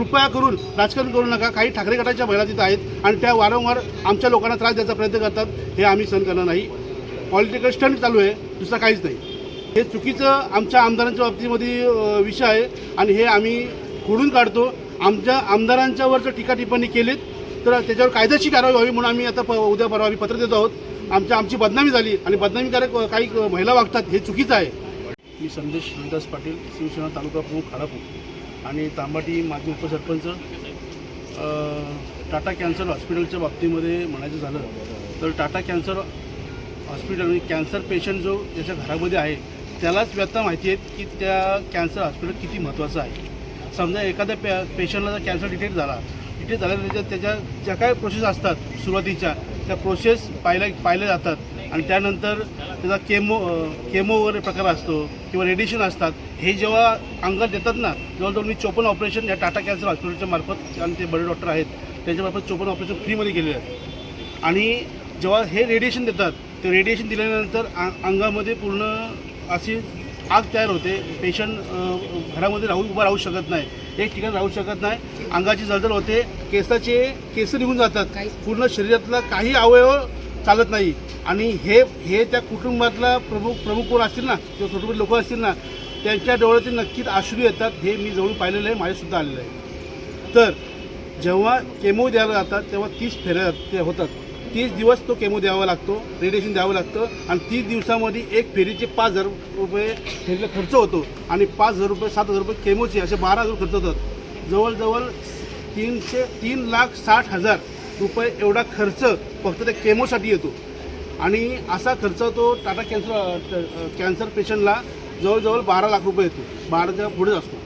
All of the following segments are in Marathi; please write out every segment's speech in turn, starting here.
कृपया करून राजकारण करू नका. काही ठाकरे गटाच्या महिला तिथं आहेत आणि त्या वारंवार आमच्या लोकांना त्रास द्यायचा प्रयत्न करतात. हे आम्ही सहन करणार नाही. पॉलिटिकल स्टंट चालू आहे. दुसरं काहीच नाही. हे चुकीचं आमच्या आमदारांच्या बाबतीमध्ये विषय आहे आणि हे आम्ही खोडून काढतो. आमच्या आमदारांच्यावर जर टीका टिप्पणी केलीत तर त्याच्यावर कायदेशीर कारवाई व्हावी म्हणून आम्ही आता प उद्या परवा आम्ही पत्र देतो आहोत. आमच्या आमची बदनामी झाली आणि बदनामीकारक काही महिला वागतात हे चुकीचं आहे. मी संदेश हरिदास पाटील शिवसेना तालुका प्रमुख खाडापूर आणि तांबाटी माजी उपसरपंच टाटा कॅन्सर हॉस्पिटलच्या बाबतीमध्ये म्हणायचं झालं तर टाटा कॅन्सर हॉस्पिटल म्हणजे कॅन्सर पेशंट जो त्याच्या घरामध्ये आहे त्यालाच व्यथा माहिती आहेत की त्या कॅन्सर हॉस्पिटल किती महत्त्वाचं आहे. समजा एखाद्या पे पेशंटला जर कॅन्सर डिटेक्ट झाला डिटेक्ट झाल्यानंतर त्याच्या ज्या काय प्रोसेस असतात सुरुवातीच्या त्या प्रोसेस पाहिल्या पाहिल्या जातात. आणि त्यानंतर त्याचा केमो केमो वगैरे प्रकार असतो किंवा रेडिएशन असतात हे जेव्हा अंगात देतात ना जवळजवळ मी चोपन्न ऑपरेशन या टाटा कॅन्सर हॉस्पिटलच्या मार्फत आणि ते बडे डॉक्टर आहेत त्यांच्यामार्फत चोपन्न ऑपरेशन फ्रीमध्ये केलेले आहेत. आणि जेव्हा हे रेडिएशन देतात ते रेडिएशन दिल्यानंतर अंगामध्ये पूर्ण अशी आग तयार होते. पेशंट घरामध्ये राहू उभा राहू शकत नाही. एक ठिकाणी राहू शकत नाही. अंगाची जळजळ होते. केसाचे केस निघून जातात. पूर्ण शरीरातला काही अवयव चालत नाही. आणि हे हे त्या कुटुंबातला प्रमुख प्रमुख कोण असतील ना किंवा छोटे लोक असतील ना त्यांच्या डोळ्यातील नक्कीच आश्रू येतात. हे मी जवळ पाहिलेलं आहे माझ्यासुद्धा आलेलं आहे. तर जेव्हा केमो द्यायला जातात तेव्हा तीस फेऱ्या ते होतात. तीस दिवस तो केमो द्यावा लागतो रेडिएशन द्यावं लागतं. आणि तीस दिवसामध्ये एक फेरीचे पाच हजार रुपये फेरीला खर्च होतो. आणि पाच हजार रुपये सात हजार रुपये केमोचे असे बारा हजार खर्च होतात. जवळजवळ तीनशे तीन लाख साठ हजार रुपये एवढा खर्च फक्त त्या केमोसाठी येतो. आणि असा खर्च तो टाटा कॅन्सर कॅन्सर पेशंटला जवळजवळ बारा लाख रुपये येतो. बाराच्या पुढेच असतो.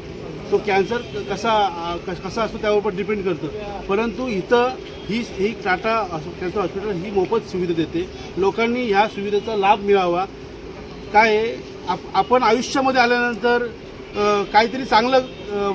तो कॅन्सर कसा कसा असतो त्यावर पण डिपेंड करतं. परंतु इथं ही ही टाटा कॅन्सर हॉस्पिटल ही मोफत सुविधा देते. लोकांनी ह्या सुविधेचा लाभ मिळावा. काय आप आपण आयुष्यामध्ये आल्यानंतर काहीतरी चांगलं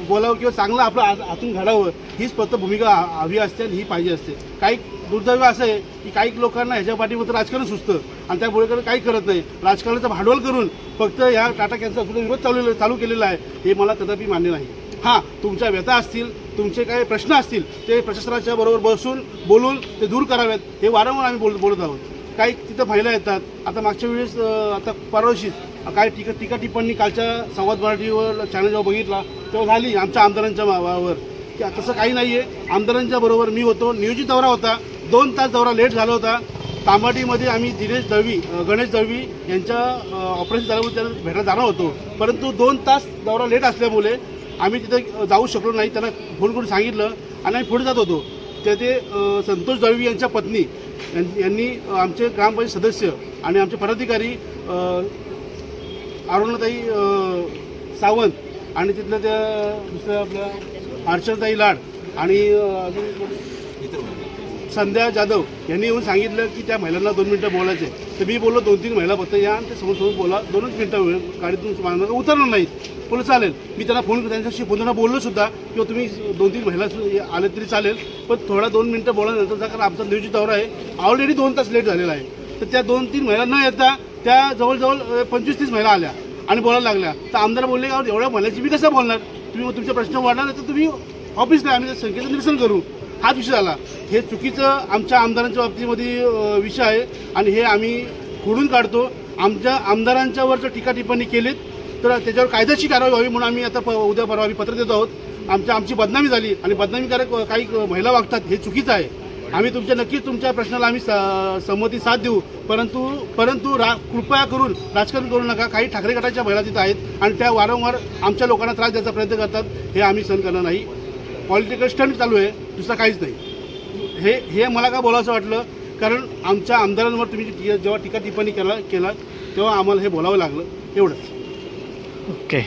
बोलावं किंवा चांगलं आपलं आतून घडावं हीच फक्त भूमिका हवी असते आणि ही पाहिजे असते. काही दुर्दैव असं आहे की काही लोकांना ह्याच्या पाठीमध्ये राजकारण सुचतं आणि त्यामुळे काही करत नाही. राजकारणाचं भांडवल करून फक्त ह्या टाटा कॅन्सर हॉस्पिटल विरोध चालू चालू केलेला आहे हे मला कदापि मान्य नाही. हां तुमच्या व्यथा असतील तुमचे काही प्रश्न असतील ते प्रशासनाच्या बरोबर बसून बोलून ते दूर करावेत हे वारंवार आम्ही बोल बोलत आहोत. काही तिथं महिला येतात. आता मागच्या वेळेस आता परवाशीच काही टीका टीका टिप्पणी कालच्या संवाद मराठीवर चॅनल जेव्हा बघितला तेव्हा झाली आमच्या आमदारांच्या मावावर की तसं काही नाही आहे आमदारांच्या बरोबर मी होतो नियोजित दौरा होता. दोन तास दौरा लेट झाला होता. तांबाटीमध्ये आम्ही दिनेश दळवी गणेश दळवी यांच्या ऑपरेशन झाल्यामुळे त्यांना भेटायला जाणार होतो. परंतु दोन तास दौरा लेट असल्यामुळे आम्ही तिथे जाऊ शकलो नाही. त्यांना फोन करून सांगितलं आणि आम्ही पुढे जात होतो. त्या ते संतोष दळवी यांच्या पत्नी यांनी आमचे ग्रामपंचायत सदस्य आणि आमचे पदाधिकारी अरुणताई अरुणाताई सावंत आणि तिथल्या त्या दुसऱ्या आपल्या हर्षलताई लाड आणि अजून संध्या जाधव यांनी येऊन सांगितलं की त्या महिलांना दोन मिनटं बोलायचे. तर मी बोललो दोन तीन महिला फक्त या आणि ते समोर समोर बोला. दोनच मिनटं वेळ गाडीतून मागणार उतरणार नाहीत. बोललं चालेल. मी त्यांना फोन त्यांच्याशी पुन्हा बोललो सुद्धा. किंवा तुम्ही दोन तीन महिला आले तरी चालेल. पण थोडा दोन मिनटं बोलायनंतर जा कारण आमचा नियोजित दौरा आहे ऑलरेडी दोन तास लेट झालेला आहे. तर त्या दोन तीन महिला न येता त्या जवळजवळ पंचवीस तीस महिला आल्या आणि बोलायला लागल्या. तर आमदार बोलले एवढ्या महिलाची मी कसं बोलणार? तुम्ही तुमचे प्रश्न वाढणार तर तुम्ही ऑफिसला आम्ही संख्येचं निरसन करू. हाच विषय झाला. हे चुकीचं आमच्या आमदारांच्या बाबतीमध्ये विषय आहे आणि हे आम्ही खोडून काढतो. आमच्या आमदारांच्यावर जर टीका टिप्पणी केलीत तर त्याच्यावर कायद्याची कारवाई व्हावी म्हणून आम्ही आता प उद्या परवा आम्ही पत्र देत आहोत. आमच्या आमची बदनामी झाली आणि बदनामीकारक काही महिला वागतात हे चुकीचं आहे. आम्ही तुमच्या नक्कीच तुमच्या प्रश्नाला आम्ही स- संमती साथ देऊ. परंतु परंतु रा कृपया करून राजकारण करू नका. काही ठाकरे गटाच्या महिला तिथं आहेत आणि त्या वारंवार आमच्या लोकांना त्रास द्यायचा प्रयत्न करतात हे आम्ही सहन करणार नाही. पॉलिटिकल स्टंट चालू आहे दुसरं काहीच नाही. हे हे मला का बोलावंसं वाटलं? कारण आमच्या आमदारांवर तुम्ही जेव्हा टीका टिप्पणी केला केला तेव्हा आम्हाला हे बोलावं लागलं एवढंच. ओके.